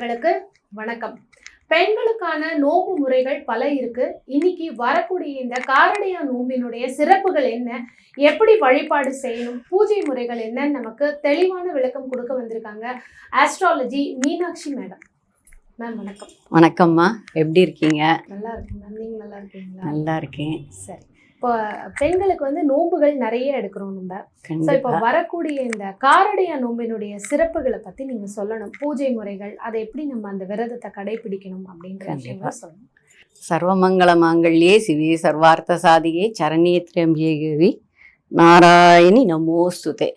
நேயர்களுக்கு வணக்கம். பெண்களுக்கான நோன்பு முறைகள் பல இருக்கு. இன்னைக்கு வரக்கூடிய இந்த காரடையா நோம்பினுடைய சிறப்புகள் என்ன? எப்படி வழிபாடு செய்யணும்? பூஜை முறைகள் என்னன்னு நமக்கு தெளிவான விளக்கம் கொடுக்க வந்திருக்காங்க ஆஸ்ட்ராலஜி மீனாட்சி மேடம். மேம் வணக்கம். வணக்கம்மா. எப்படி இருக்கீங்க? நல்லா இருக்கு மேம் நல்லா இருக்கீங்களா? நல்லா இருக்கேன். சரி. இப்போ பெண்களுக்கு வந்து நோன்புகள் நிறைய எடுக்கிறோம் நம்ம. ஸோ இப்போ வரக்கூடிய இந்த காரடையா நோம்பினுடைய சிறப்புகளை பத்தி நீங்க சொல்லணும். பூஜை முறைகள் அதை எப்படி நம்ம அந்த விரதத்தை கடைபிடிக்கணும் அப்படின்ற கண்டிப்பா. விஷயங்களை சொல்லணும். சர்வமங்கள மாங்கல்யே சிவே சர்வார்த்த சாதிகே சரணியே திரம்பியே தேவி நாராயணி நமோஸ்துதே.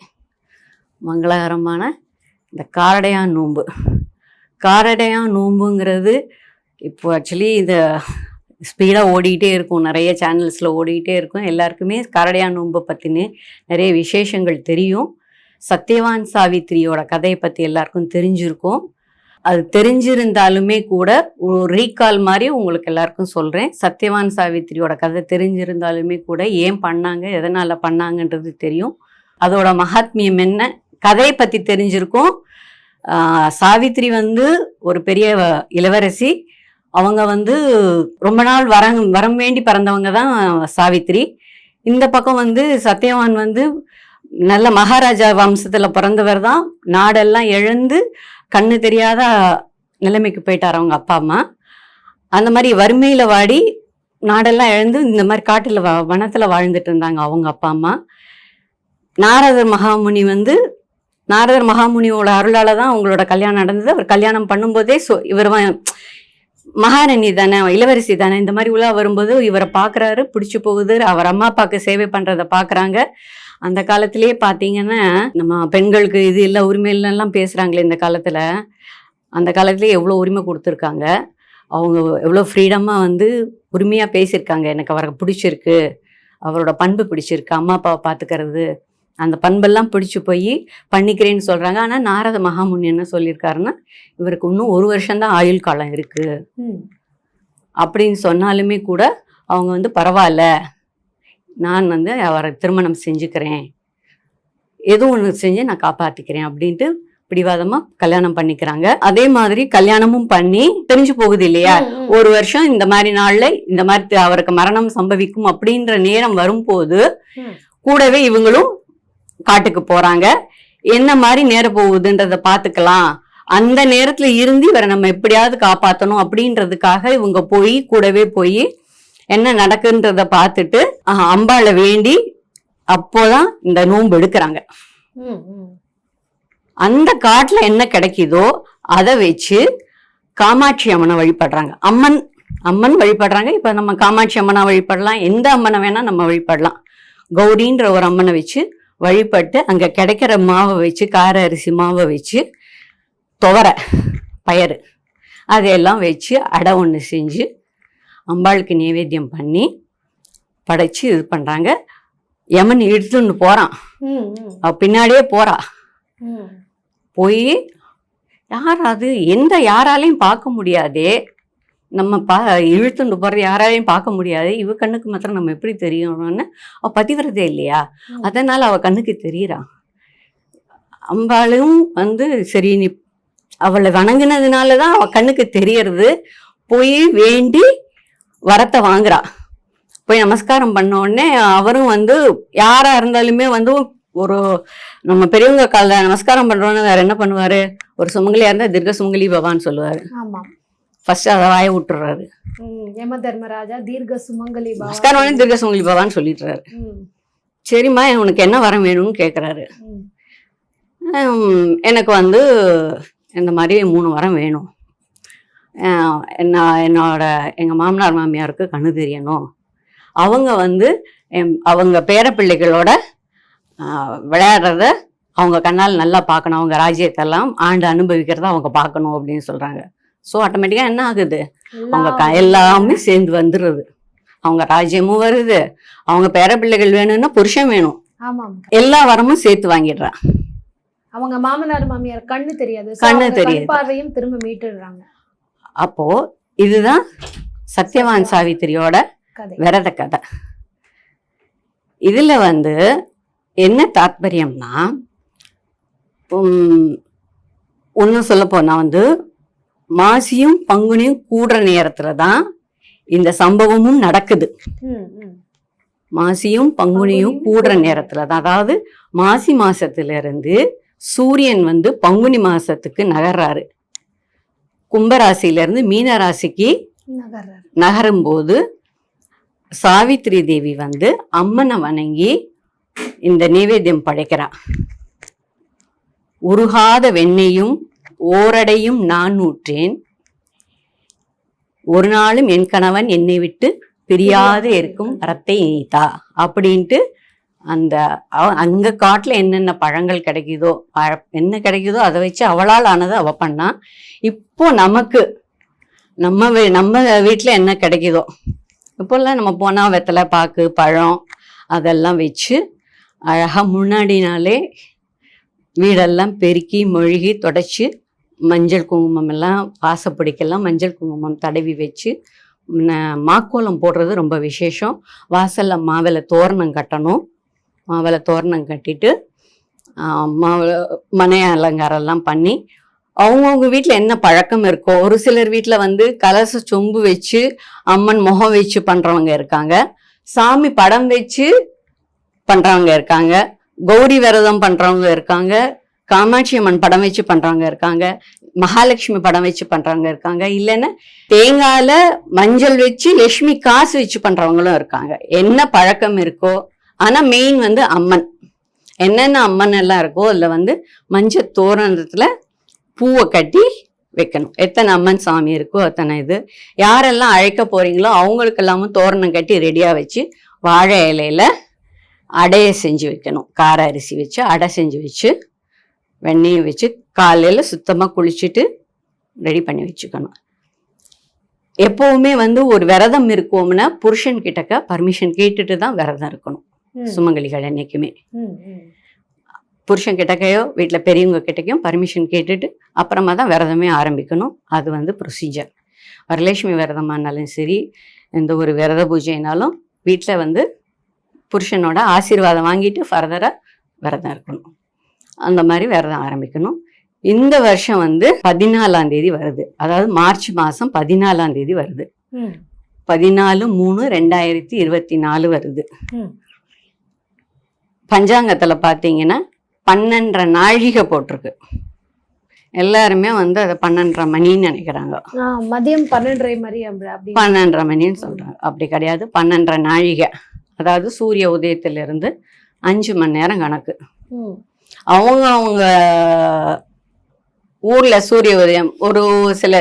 மங்களகரமான இந்த காரடையான் நோன்பு. காரடையான் நோன்புங்கிறது இப்போ ஆக்சுவலி இந்த ஸ்பீடாக ஓடிக்கிட்டே இருக்கும். நிறைய சேனல்ஸில் ஓடிக்கிட்டே இருக்கும். எல்லாருக்குமே கரடையா நோன்பை பற்றின நிறைய விசேஷங்கள் தெரியும். சத்யவான் சாவித்திரியோட கதையை பற்றி எல்லாருக்கும் தெரிஞ்சிருக்கும். அது தெரிஞ்சிருந்தாலுமே கூட ஒரு ரீகால் மாதிரி உங்களுக்கு எல்லாருக்கும் சொல்கிறேன் சத்யவான் சாவித்திரியோட கதை தெரிஞ்சிருந்தாலுமே கூட ஏன் பண்ணாங்க எதனால் பண்ணாங்கன்றது தெரியும். அதோட மகாத்மியம் என்ன? கதையை பற்றி தெரிஞ்சிருக்கும். சாவித்திரி வந்து ஒரு பெரிய இளவரசி. அவங்க வந்து ரொம்ப நாள் வரம் வரம் வேண்டி பிறந்தவங்க தான் சாவித்திரி. இந்த பக்கம் வந்து சத்யவான் வந்து நல்ல மகாராஜா வம்சத்தில் பிறந்தவர் தான். நாடெல்லாம் இழந்து கண்ணு தெரியாத நிலைமைக்கு போயிட்டார் அவங்க அப்பா அம்மா. அந்த மாதிரி வறுமையில் வாடி நாடெல்லாம் இழந்து இந்த மாதிரி காட்டில் வ வனத்தில் வாழ்ந்துட்டு இருந்தாங்க அவங்க அப்பா அம்மா. நாரதர் மகாமுனி வந்து நாரதர் மகாமுனியோட அருளால் தான் அவங்களோட கல்யாணம் நடந்தது. அவர் கல்யாணம் பண்ணும்போதே சொ இவர் மகாராணி தானே இளவரசி தானே இந்த மாதிரி உலா வரும்போது இவரை பார்க்குறாரு பிடிச்சி போகுது அவர் அம்மா அப்பாவுக்கு சேவை பண்ணுறதை பார்க்குறாங்க அந்த காலத்திலேயே பார்த்தீங்கன்னா நம்ம பெண்களுக்கு இது இல்லை உரிமை இல்லைலாம் பேசுகிறாங்களே இந்த காலத்தில். அந்த காலத்துலேயே எவ்வளோ உரிமை கொடுத்துருக்காங்க. அவங்க எவ்வளோ ஃப்ரீடமாக வந்து உரிமையாக பேசியிருக்காங்க. எனக்கு அவரை பிடிச்சிருக்கு அவரோட பண்பு பிடிச்சிருக்கு அம்மா அப்பாவை பார்த்துக்கிறது அந்த பண்பெல்லாம் பிடிச்சி போய் பண்ணிக்கிறேன்னு சொல்கிறாங்க ஆனால் நாரத மகாமுனி என்ன சொல்லியிருக்காருன்னா இவருக்கு இன்னும் ஒரு வருஷம்தான் ஆயுள் காலம் இருக்குது. அப்படின்னு சொன்னாலுமே கூட அவங்க வந்து பரவாயில்ல நான் வந்து அவரை திருமணம் செஞ்சுக்கிறேன் ஏதோ ஒன்று செஞ்சு நான் காப்பாற்றிக்கிறேன் அப்படின்ட்டு பிடிவாதமாக கல்யாணம் பண்ணிக்கிறாங்க அதே மாதிரி கல்யாணமும் பண்ணி தெரிஞ்சு போகுது இல்லையா. ஒரு வருஷம் இந்த மாதிரி நாள்ல இந்த மாதிரி அவருக்கு மரணம் சம்பவிக்கும் அப்படின்ற நேரம் வரும்போது. கூடவே இவங்களும் காட்டுக்கு போறாங்க. என்ன மாதிரி நேரம் போகுதுன்றத பாத்துக்கலாம் அந்த நேரத்துல இருந்து இவரை நம்ம எப்படியாவது காப்பாத்தணும் அப்படின்றதுக்காக இவங்க போய் கூடவே போய் என்ன நடக்குன்றத பார்த்துட்டு ஆஹ், அம்பாளை வேண்டி அப்போதான் இந்த நோன்பு எடுக்கிறாங்க. அந்த காட்டுல என்ன கிடைக்குதோ அதை வச்சு காமாட்சி அம்மனை வழிபடுறாங்க. அம்மன் அம்மன் வழிபடுறாங்க. இப்ப நம்ம காமாட்சி அம்மனை வழிபடலாம். எந்த அம்மனை வேணா நம்ம வழிபடலாம். கௌரின்ற ஒரு அம்மனை வச்சு வழிபட்டு அங்க கிடைக்கிற மாவை வச்சு கார அரிசி மாவை வச்சு துவரை பயறு. அதையெல்லாம் வச்சு அடை ஒன்று செஞ்சு அம்பாளுக்கு நைவேத்தியம் பண்ணி படைச்சு இது பண்றாங்க. யமன் இழுத்துன்னு. அவ பின்னாடியே ம். போய் யார் அது? எந்த யாராலையும் பார்க்க முடியாதே. நம்ம பா இழுத்துண்டு போகிறது யாராலையும் பார்க்க முடியாது. இவ கண்ணுக்கு மாத்திரம் நம்ம எப்படி தெரியணும்னு அவ பதிவிரதே இல்லையா. அதனால அவ கண்ணுக்கு தெரியறா. அம்பாளும் வந்து சரி நீ அவளை வணங்குனதுனால தான் அவ கண்ணுக்கு தெரியறது. போய் வேண்டி வரத்தை வாங்குறா. போய் நமஸ்காரம் பண்ண உடனே அவரும் வந்து யாரா இருந்தாலுமே வந்து ஒரு நம்ம பெரியவங்க கால நமஸ்காரம் பண்றோம்னு வேற என்ன பண்ணுவாரு? ஒரு சுமங்கலியா இருந்தா தீர்க்க சுமங்கலி பவான்னு சொல்லுவாரு. ஆமா ஃபர்ஸ்ட் அதை வாய விட்டுறாரு. யம தர்மராஜா தீர்க்க சுமங்கலி. நமஸ்காரம் தீர்க்க சுமங்கலி பவான்னு சொல்லிடுறாரு. சரிம்மா உனக்கு என்ன வரம் வேணும்னு கேட்குறாரு. எனக்கு வந்து இந்த மாதிரி மூணு வரம் வேணும். என்ன என்னோட எங்கள் மாமனார் மாமியாருக்கு கண்ணு தெரியணும். அவங்க வந்து அவங்க பேரப்பிள்ளைகளோட விளையாடுறத அவங்க கண்ணால் நல்லா பார்க்கணும். அவங்க ராஜ்யத்தெல்லாம் ஆண்டு அனுபவிக்கிறத அவங்க பார்க்கணும் அப்படின்னு சொல்கிறாங்க ஸோ ஆட்டோமேட்டிக்காக என்ன ஆகுது? அவங்க எல்லாம் சேர்ந்து வந்துடுறது அவங்க ராஜ்யமும் வருது. அவங்க பேரப்பிள்ளைகள் வேணும்னா புருஷன் வேணும். எல்லா வரமும் சேர்த்து வாங்கிடுறா. அவங்க மாமனார் மாமியார் கண்ணு தெரியாது. கண்ணு தெரியாது. பார்வையும் திரும்ப மீட்டுடுறாங்க. அப்போ இதுதான் சத்யவான் சாவித்திரியோட கதை. விரத கதை. இதுல வந்து என்ன தாத்பரியம்னா ஒன்று சொல்ல போனா வந்து மாசியும் பங்குனியும் கூடுற நேரத்துல தான் இந்த சம்பவமும் நடக்குது. மாசியும் பங்குனியும் கூடுற நேரத்துல தான் அதாவது மாசி மாசத்துல இருந்து சூரியன் வந்து பங்குனி மாசத்துக்கு நகர்றாரு. கும்பராசியில இருந்து மீன ராசிக்கு நகர்றாரு. நகரும்போது சாவித்ரி தேவி வந்து அம்மனை வணங்கி இந்த நைவேத்தியம் படைக்கிறா. உருகாத வெண்ணெயும் ஓரடையும் நான் ஊற்றேன். ஒரு நாளும் என் கணவன் என்னை விட்டு பிரியாது இருக்கும் அறத்தை நீத்தா அப்படின்ட்டு அந்த அவ- அங்க காட்டுல என்னென்ன பழங்கள் கிடைக்குதோ என்ன கிடைக்குதோ அதை வச்சு அவளால் ஆனதை அவ பண்ணா. இப்போ நமக்கு நம்ம நம்ம வீட்டில் என்ன கிடைக்குதோ இப்போல்லாம் நம்ம போனால் வெத்தலை பாக்கு பழம் அதெல்லாம் வச்சு அழகாக முன்னாடி நாளே வீடெல்லாம் பெருக்கி மொழுகி தொடச்சி மஞ்சள் குங்குமம் எல்லாம் வாசப்படிக்கெல்லாம் மஞ்சள் குங்குமம் தடவி வச்சு மாக்கோலம் போடுறது ரொம்ப விசேஷம். வாசலில் மாவில தோரணம் கட்டணும். மாவில தோரணம் கட்டிட்டு மாவில மனைய அலங்காரம்லாம் பண்ணி அவங்கவுங்க வீட்டில் என்ன பழக்கம் இருக்கோ ஒரு சிலர் வீட்டில் வந்து கலச சொம்பு வச்சு அம்மன் முகம் வச்சு பண்ணுறவங்க இருக்காங்க. சாமி படம் வச்சு பண்ணுறவங்க இருக்காங்க. கௌரி விரதம் பண்ணுறவங்க இருக்காங்க. காமாட்சி அம்மன் படம் வச்சு பண்றவங்க இருக்காங்க. மகாலட்சுமி படம் வச்சு பண்றவங்க இருக்காங்க. இல்லைன்னா தேங்காயில மஞ்சள் வச்சு லட்சுமி காசு வச்சு பண்றவங்களும் இருக்காங்க. என்ன பழக்கம் இருக்கோ. ஆனா மெயின் வந்து அம்மன். என்னென்ன அம்மன் எல்லாம் இருக்கோ அதுல வந்து மஞ்சள் தோரணத்துல பூவை கட்டி வைக்கணும். எத்தனை அம்மன் சாமி இருக்கோ அத்தனை இது. யாரெல்லாம் அழைக்க போறீங்களோ அவங்களுக்கு எல்லாமும் தோரணம் கட்டி ரெடியா வச்சு வாழை இலையில அடையை செஞ்சு வைக்கணும். கார அரிசி வச்சு அடை செஞ்சு வச்சு வெண்ணெயும் வச்சு காலையில் சுத்தமாக குளிச்சுட்டு ரெடி பண்ணி வச்சுக்கணும். எப்பவுமே வந்து ஒரு விரதம் இருக்கோம்னா புருஷன் கிட்டக்க பர்மிஷன் கேட்டுட்டு தான் விரதம் இருக்கணும். சுமங்கலிகள் என்னைக்குமே. ம், ம். புருஷன் கிட்டக்கையோ வீட்டில் பெரியவங்க கிட்டக்கையும் பர்மிஷன் கேட்டுட்டு அப்புறமா தான் விரதமே ஆரம்பிக்கணும். அது வந்து ப்ரொசீஜர் வரலட்சுமி விரதமானாலும் சரி எந்த ஒரு விரத பூஜைனாலும் வீட்டில் வந்து புருஷனோட ஆசீர்வாதம் வாங்கிட்டு ஃபர்தராக விரதம் இருக்கணும். அந்த மாதிரி விரதம் ஆரம்பிக்கணும். இந்த வருஷம் வந்து பதினாலாம் தேதி வருது. அதாவது மார்ச் மாதம் பதினாலாம் தேதி வருது. பதினாலு மூணு ரெண்டாயிரத்தி இருபத்தி நாலு வருது. பஞ்சாங்கத்துல பார்த்தீங்கன்னா பன்னெண்டரை நாழிகை போட்டிருக்கு. எல்லாருமே வந்து அதை பன்னெண்டரை மணின்னு நினைக்கிறாங்க. மதியம் பன்னெண்டரை அப்படி பன்னெண்டரை மணின்னு சொல்றாங்க. அப்படி கிடையாது. பன்னெண்டரை நாழிகை. அதாவது சூரிய உதயத்திலிருந்து அஞ்சு மணி நேரம் கணக்கு. அவங்க அவங்க ஊர்ல சூரிய உதயம் ஒரு சில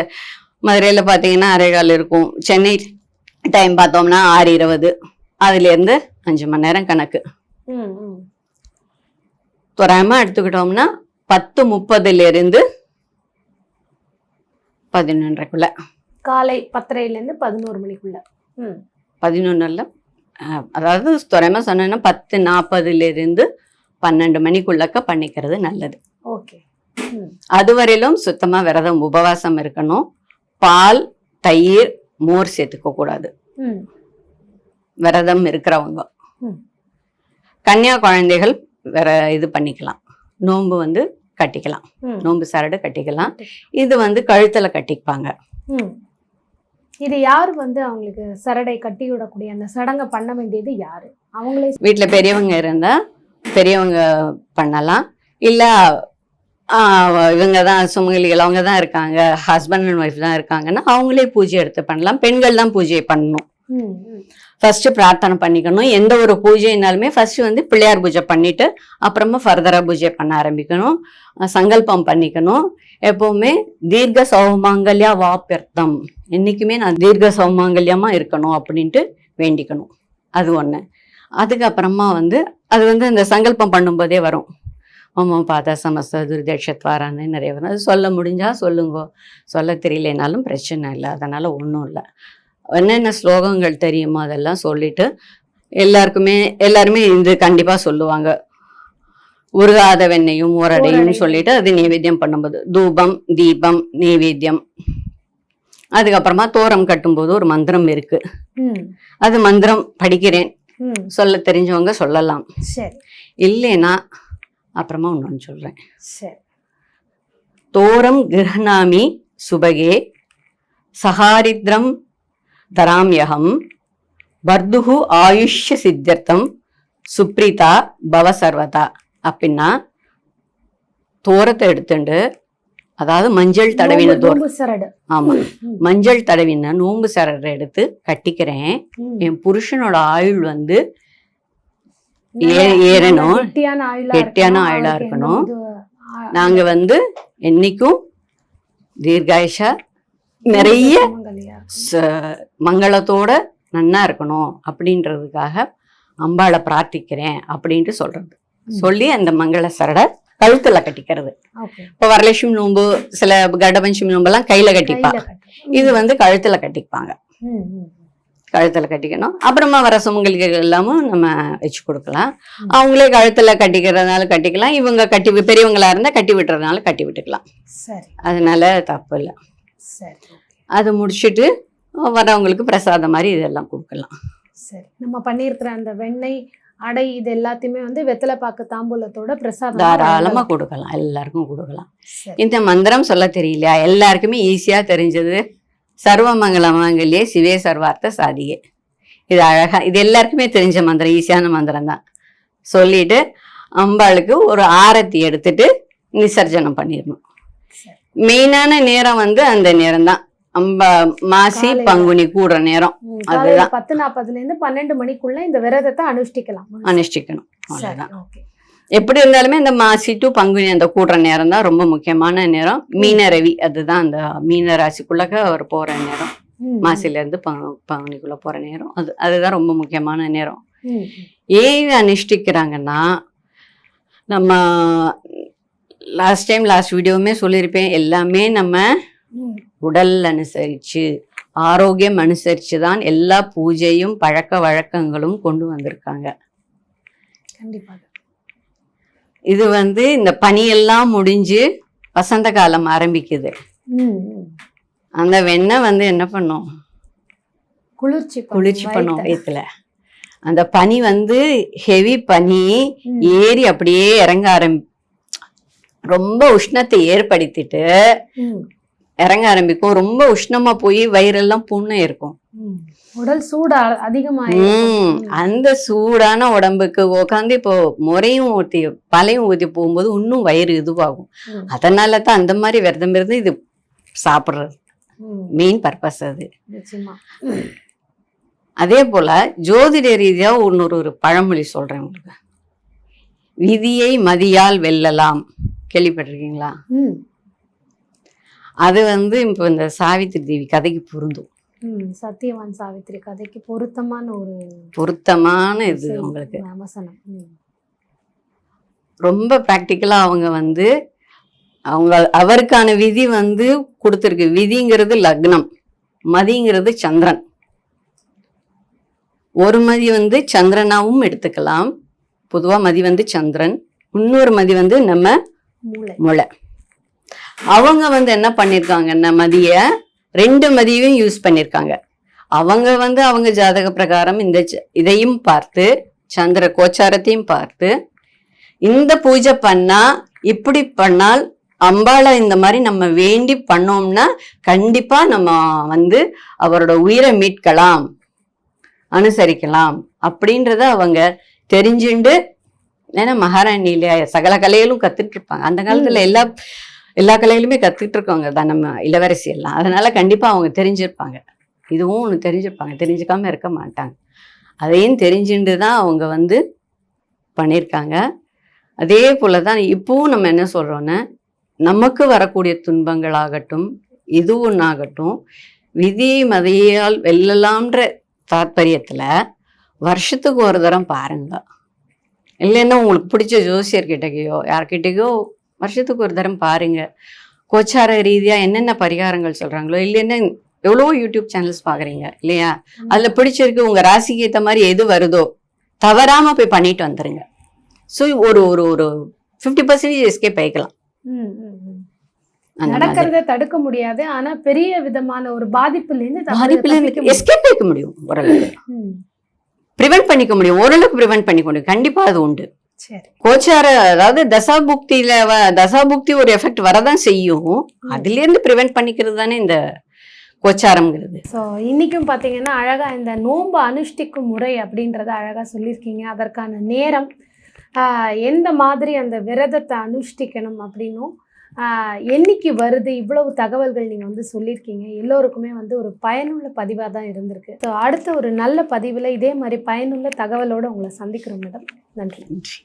மதுரையில பார்த்தீங்கன்னா அரைகால் இருக்கும். சென்னை டைம் பார்த்தோம்னா ஆறு இருபது. அதுல இருந்து அஞ்சு மணி நேரம் கணக்கு. ம், ம். தோராயமா எடுத்துக்கிட்டோம்னா பத்து முப்பதுல இருந்து பதினொன்றரைக்குள்ள. காலை பத்தரைல இருந்து பதினோரு மணிக்குள்ள. ம், பதினொன்னுல அதாவது தோராயமா சொன்னேன்னா பத்து நாற்பதுல இருந்து பன்னெண்டு மணிக்குள்ளக்க பண்ணிக்கிறது நல்லது. ஓகே. அதுவரையிலும் சுத்தமா விரதம் உபவாசம் இருக்கணும். பால் தயிர் மோர் சேர்த்துக்க கூடாது. விரதம் இருக்கிறவங்க. கன்னியா குழந்தைகள் வேற இது பண்ணிக்கலாம். நோன்பு வந்து கட்டிக்கலாம். நோன்பு சரடு கட்டிக்கலாம். இது வந்து கழுத்துல கட்டிப்பாங்க. இது யார் வந்து அவங்களுக்கு சரடை கட்டி விடக்கூடிய அந்த சடங்கை பண்ண வேண்டியது யாரு? அவங்களே வீட்ல பெரியவங்க இருந்தா பெரியவங்க பண்ணலாம். இல்லை இவங்க தான் சுமங்கலிகள் அவங்க தான் இருக்காங்க. ஹஸ்பண்ட் அண்ட் ஒய்ஃப் தான் இருக்காங்கன்னா அவங்களே பூஜை எடுத்து பண்ணலாம். பெண்கள் தான் பூஜையை பண்ணணும். ஃபர்ஸ்ட் பிரார்த்தனை பண்ணிக்கணும். எந்த ஒரு பூஜைனாலுமே ஃபர்ஸ்ட் வந்து பிள்ளையார் பூஜை பண்ணிட்டு அப்புறமா ஃபர்தரா பூஜை பண்ண ஆரம்பிக்கணும். சங்கல்பம் பண்ணிக்கணும். எப்பவுமே தீர்க்க சௌமாங்கல்யா வாப்பியர்த்தம் என்றைக்குமே நான் தீர்க்க சௌமாங்கல்யமாக இருக்கணும் அப்படின்ட்டு வேண்டிக்கணும். அது ஒன்று அதுக்கப்புறமா வந்து அது வந்து அந்த சங்கல்பம் பண்ணும்போதே வரும். ஓம பாதா சமஸ்த துர்தேஷத்வாரான்னு நிறைய வரும். அது சொல்ல முடிஞ்சா சொல்லுங்க. சொல்ல தெரியலனாலும் பிரச்சனை இல்லை. அதனால ஒன்றும் இல்லை. என்னென்ன ஸ்லோகங்கள் தெரியுமோ அதெல்லாம் சொல்லிட்டு எல்லாருக்குமே எல்லாருமே இது கண்டிப்பா சொல்லுவாங்க. உருகாத வெண்ணையும் ஊரடையும் ஊரடை. சொல்லிட்டு அது நைவேத்தியம் பண்ணும்போது தூபம் தீபம் நைவேத்தியம். அதுக்கப்புறமா தோரம் கட்டும்போது ஒரு மந்திரம் இருக்கு. அது மந்திரம் படிக்கிறேன். சொல்ல தெரிஞ்சவங்க சொல்லலாம். சரி. இல்லைன்னா அப்புறமா இன்னொன்று சொல்றேன். சரி. தோரம் கிரகணாமி சுபகே சகாரித்ரம் தராம்யகம் பர்துகு ஆயுஷ்ய சித்தர்த்தம் சுப்ரீதா பவ சர்வதா. அப்படின்னா தோரத்தை எடுத்துண்டு அதாவது மஞ்சள் தடவின சரடு ஆமா. மஞ்சள் தடவின நோம்பு சரரை எடுத்து கட்டிக்கிறேன். என் புருஷனோட ஆயுள் வந்து ஏறணும். கெட்டியான ஆயுளா இருக்கணும். நாங்க வந்து என்னைக்கும் தீர்காயுஷா நிறைய மங்களத்தோட நன்னா இருக்கணும் அப்படின்றதுக்காக அம்பாளை பிரார்த்திக்கிறேன் அப்படின்ட்டு சொல்றது. சொல்லி அந்த மங்கள சரடை கழுத்துல கட்டிக்கிறது. இப்போ வரலட்சுமி நோம்பு சில கர்டபஞ்சமி நோம்பெல்லாம் கையில கட்டிப்பா கையில கட்டு. இது வந்து கழுத்துல கட்டிப்பாங்க. கழுத்துல கட்டிக்கணும். அப்புறமா வர சுமங்கலிகள் எல்லாமும் நம்ம வச்சு கொடுக்கலாம். அவங்களே கழுத்துல கட்டிக்கிறதுனால கட்டிக்கலாம். இவங்க கட்டி பெரியவங்களா இருந்தா கட்டி விட்டுறதுனால கட்டி விட்டுக்கலாம். அதனால தப்பு இல்லை. அதை முடிச்சுட்டு வரவங்களுக்கு பிரசாதம் மாதிரி இதெல்லாம் கொடுக்கலாம். சரி. நம்ம பண்ணியிருக்கிற அந்த வெண்ணெய் அடை இது எல்லாத்தையுமே வந்து வெத்தலை பாக்கு தாம்பூலத்தோட பிரசாதம் தாராளமா கொடுக்கலாம். எல்லாருக்கும் கொடுக்கலாம். இந்த மந்திரம் சொல்ல தெரியலையா? எல்லாருக்குமே ஈஸியா தெரிஞ்சது. சர்வமங்கல மாங்கல்யே சிவே சர்வார்த்த சாதியே இது அழகா இது எல்லாருக்குமே தெரிஞ்ச மந்திரம் ஈஸியான மந்திரம் தான். சொல்லிட்டு அம்பாளுக்கு ஒரு ஆரத்தி எடுத்துட்டு நிசர்ஜனம் பண்ணிடணும். மெயினான நேரம் வந்து அந்த நேரம் தான் மாசி. பங்குனி கூடுற நேரம். அதுதான். பத்து நாற்பதுல இருந்து பன்னெண்டு மணிக்குள்ள இந்த விரதத்தை அனுஷ்டிக்கலாம். அனுஷ்டிக்கணும். அவ்வளவுதான். எப்படி இருந்தாலுமே இந்த மாசி டு பங்குனி அந்த கூடுற நேரம் தான் ரொம்ப முக்கியமான நேரம். மீன ரவி அதுதான் அந்த மீன ராசிக்குள்ளக அவர் போற நேரம். மாசில இருந்து பங்குனிக்குள்ள போற நேரம். அது அதுதான் ரொம்ப முக்கியமான நேரம். ஏன் அனுஷ்டிக்கிறாங்கன்னா நம்ம லாஸ்ட் டைம் லாஸ்ட் வீடியோவுமே சொல்லியிருப்பேன். எல்லாமே நம்ம உடல் அனுசரிச்சு ஆரோக்கியம் அனுசரிச்சு தான் எல்லா பூஜையும் பழக்க வழக்கங்களும் கொண்டு வந்திருக்காங்க கண்டிப்பாக இது வந்து இந்த பனியெல்லாம் முடிஞ்சு வசந்த காலம் ஆரம்பிக்குது. அந்த வெண்ணெய் வந்து என்ன பண்ணும் குளிர்ச்சி குளிர்ச்சி பண்ணும். வயிற்றுல அந்த பனி வந்து ஹெவி பனி. ஏறி அப்படியே இறங்க ஆரம்பி ரொம்ப உஷ்ணத்தை ஏற்படுத்திட்டு இறங்க ஆரம்பிக்கும். ரொம்ப உஷ்ணமா போய் வயிறெல்லாம் புண்ணு இருக்கும். உடல் சூடு அ- அதிகமா உம் இருக்கும். அந்த சூடான உடம்புக்கு உட்காந்து இப்போ முறையும் ஊத்தி பழையும் ஊத்தி போகும்போது இன்னும் வயிறு இதுவாகும். அதனால தான் அந்த மாதிரி விரதம் இருந்து இது சாப்பிடுறது. மெயின் பர்பஸ் அது. அதே போல ஜோதிட ரீதியா இன்னொரு ஒரு பழமொழி சொல்றேன் உங்களுக்கு. விதியை மதியால் வெல்லலாம். கேள்விப்பட்டிருக்கீங்களா? அது வந்து இப்போ இந்த சாவித்திரி தேவி கதைக்கு பொருந்தும். சத்தியவான் சாவித்திரி கதைக்கு பொருத்தமான ஒரு பொருத்தமான இது உங்களுக்கு. ரொம்ப ப்ராக்டிக்கலா அவங்க வந்து அவங்க அவருக்கான விதி வந்து கொடுத்துருக்கு. விதிங்கிறது லக்னம் மதிங்கிறது சந்திரன். ஒரு மதி வந்து சந்திரனாவும் எடுத்துக்கலாம். பொதுவா மதி வந்து சந்திரன் இன்னொரு மதி வந்து நம்ம மூளை. முளை. அவங்க வந்து என்ன பண்ணிருக்காங்கன்னா மதிய? ரெண்டு மதியையும் யூஸ் பண்ணிருக்காங்க. அவங்க வந்து அவங்க ஜாதக பிரகாரம் இந்த இதையும் பார்த்து சந்திர கோச்சாரத்தையும் பார்த்து இந்த பூஜை பண்ணா இப்படி பண்ணால் அம்பாளை இந்த மாதிரி நம்ம வேண்டி பண்ணோம்னா கண்டிப்பா நம்ம வந்து அவரோட உயிரை மீட்கலாம் அனுசரிக்கலாம் அப்படின்றத அவங்க தெரிஞ்சுண்டு ஏன்னா மகாராணி இல்லையா சகல கலைகளும் கத்துட்டு இருப்பாங்க. அந்த காலத்துல எல்லா எல்லா கலையிலுமே கத்துக்கிட்டு இருக்கவங்க தான் நம்ம இளவரசி எல்லாம். அதனால கண்டிப்பாக அவங்க தெரிஞ்சிருப்பாங்க. இதுவும் ஒன்று தெரிஞ்சிருப்பாங்க. தெரிஞ்சுக்காம இருக்க மாட்டாங்க. அதையும் தெரிஞ்சுட்டு தான் அவங்க வந்து பண்ணியிருக்காங்க அதே போல தான் இப்பவும் நம்ம என்ன சொல்கிறோன்னா நமக்கு வரக்கூடிய துன்பங்களாகட்டும் இது ஒன்றாகட்டும் விதி மதியால் வெல்லலாம்ன்ற தாத்பரியத்துல வருஷத்துக்கு ஒரு தரம் பாருங்க. இல்லைன்னா உங்களுக்கு பிடிச்ச ஜோசியர்கிட்டக்கையோ யார்கிட்டயோ வருஷத்துக்கு ஒரு தரம் பாருங்க. கோச்சார ரீதியா என்னென்ன பரிகாரங்கள் சொல்றாங்களோ இல்லைன்னா எவ்வளவோ யூடியூப் சேனல்ஸ் பாக்குறீங்க இல்லையா? அதுல பிடிச்சிருக்கு உங்க ராசிக்கு ஏத்த மாதிரி எது வருதோ தவறாம போய் பண்ணிட்டு வந்துருங்க. ஸோ ஒரு ஒரு ஒரு ஃபிஃப்டி பர்சன்டேஜ் எஸ்கேப் ஆயிக்கலாம். ம், ம், ம். அந்த மாதிரி. நடக்கிறத தடுக்க முடியாது ஆனா பெரிய விதமான ஒரு பாதிப்புல இருந்து தப்பி- பாதிப்புல முடியும். எஸ்கேப் ஆயிக்க முடியும் ஓரளவுக்கு. ப்ரிவென்ட் பண்ணிக்க முடியும் ஓரளவுக்கு ப்ரிவென்ட் பண்ணிக்க முடியும். கண்டிப்பா அது உண்டு. கோச்சார அதாவது தசாபுக்தியில வ- தசாபுக்தி ஒரு எஃபெக்ட் வரதான் செய்யும். அதுல இருந்து ப்ரிவென்ட் பண்ணிக்கிறது தானே இந்த கோச்சாரம்ங்கிறது. ஸோ இன்றைக்கும் பார்த்தீங்கன்னா அழகாக இந்த நோன்பு அனுஷ்டிக்கும் முறை அப்படின்றத அழகாக சொல்லியிருக்கீங்க. அதற்கான நேரம் எந்த மாதிரி அந்த விரதத்தை அனுஷ்டிக்கணும் அப்படின்னும் என்னைக்கு வருது? இவ்வளவு தகவல்கள் நீங்கள் வந்து சொல்லியிருக்கீங்க. எல்லோருக்குமே வந்து ஒரு பயனுள்ள பதிவாக தான் இருந்திருக்கு. ஸோ அடுத்த ஒரு நல்ல பதிவில் இதே மாதிரி பயனுள்ள தகவலோடு உங்களை சந்திக்கிறோம் மேடம். நன்றி. நன்றி.